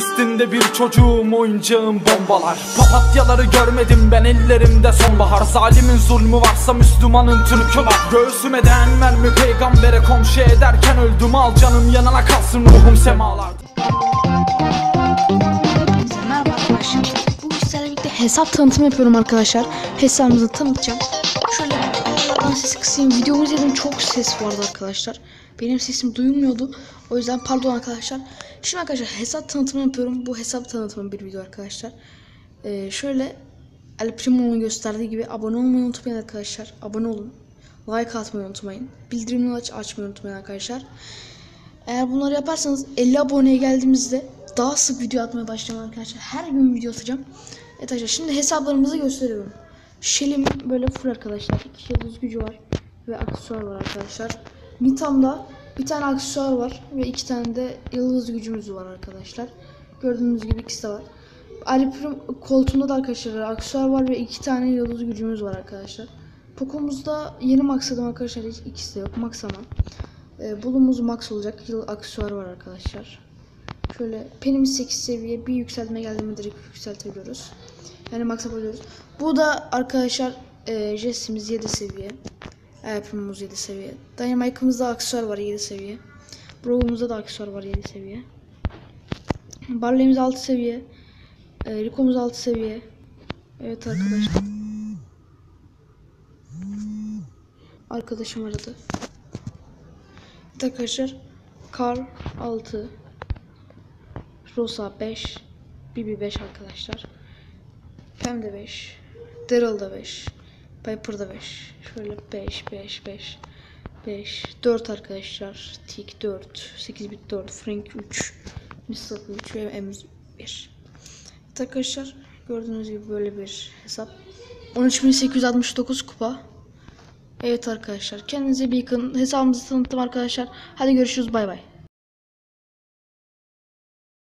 Filistin'de bir çocuğum oyuncağım bombalar Papatyaları görmedim ben ellerimde sonbahar Zalimin zulmü varsa Müslümanın Türk'ü var Göğsüme değen mermi peygambere komşu ederken öldüm Al canım yanına kalsın ruhum semalarda merhaba arkadaşlar. Bu sizlerle birlikte hesap tanıtımı yapıyorum arkadaşlar. Hesabımızı tanıtacağım. Ayarlardan sesi kısayım. Videomu izledim çok ses vardı arkadaşlar. Benim sesim duyulmuyordu. O yüzden pardon arkadaşlar. Şimdi arkadaşlar hesap tanıtımı yapıyorum. Bu hesap tanıtımı bir video arkadaşlar. Ee, şöyle El Primo'nun gösterdiği gibi abone olmayı unutmayın arkadaşlar. Abone olun. Like atmayı unutmayın. Bildirimleri aç açmayı unutmayın arkadaşlar. Eğer bunları yaparsanız 50 aboneye geldiğimizde daha sık video atmaya başlayacağım arkadaşlar. Her gün video atacağım. Evet arkadaşlar şimdi hesaplarımızı gösteriyorum. Shell'im böyle full arkadaşlar. İki yıldız gücü var ve aksesuar var arkadaşlar. Nitam'da bir tane aksesuar var ve iki tane de yıldız gücümüz var arkadaşlar. Gördüğünüz gibi ikisi de var. Aliprim koltuğunda da arkadaşlar aksesuar var ve iki tane yıldız gücümüz var arkadaşlar. Poco'muzda yeni maxladım arkadaşlar. Hiç ikisi de yok. Max ama. E, bulumuz max olacak. Yıl aksesuar var arkadaşlar. Şöyle penimiz 8 seviye. Bir yükseltme geldi mi direkt yükseltebiliyoruz. Yani max yapabiliyoruz. Bu da arkadaşlar e, Jesse'miz 7 seviye. Erpimimiz 7 seviye. Dynamite'ımızda aksesuar var 7 seviye. Brawl'umuzda da aksesuar var 7 seviye. Barley'imiz 6 seviye. E, Rico'muz 6 seviye. Evet arkadaşlar. Arkadaşım aradı. Evet arkadaşlar Kar 6 Rosa 5 Bibi 5 arkadaşlar Pem de 5 Daryl da 5 Piper da 5 Şöyle 5 5 5 5 4 arkadaşlar. Tik 4 8 bit 4 Frank 3 Mr. 3 ve M 1 Evet arkadaşlar gördüğünüz gibi böyle bir hesap. 13869 kupa. Evet arkadaşlar kendinize bir bakın. Hesabımızı tanıttım arkadaşlar. Hadi görüşürüz bay bay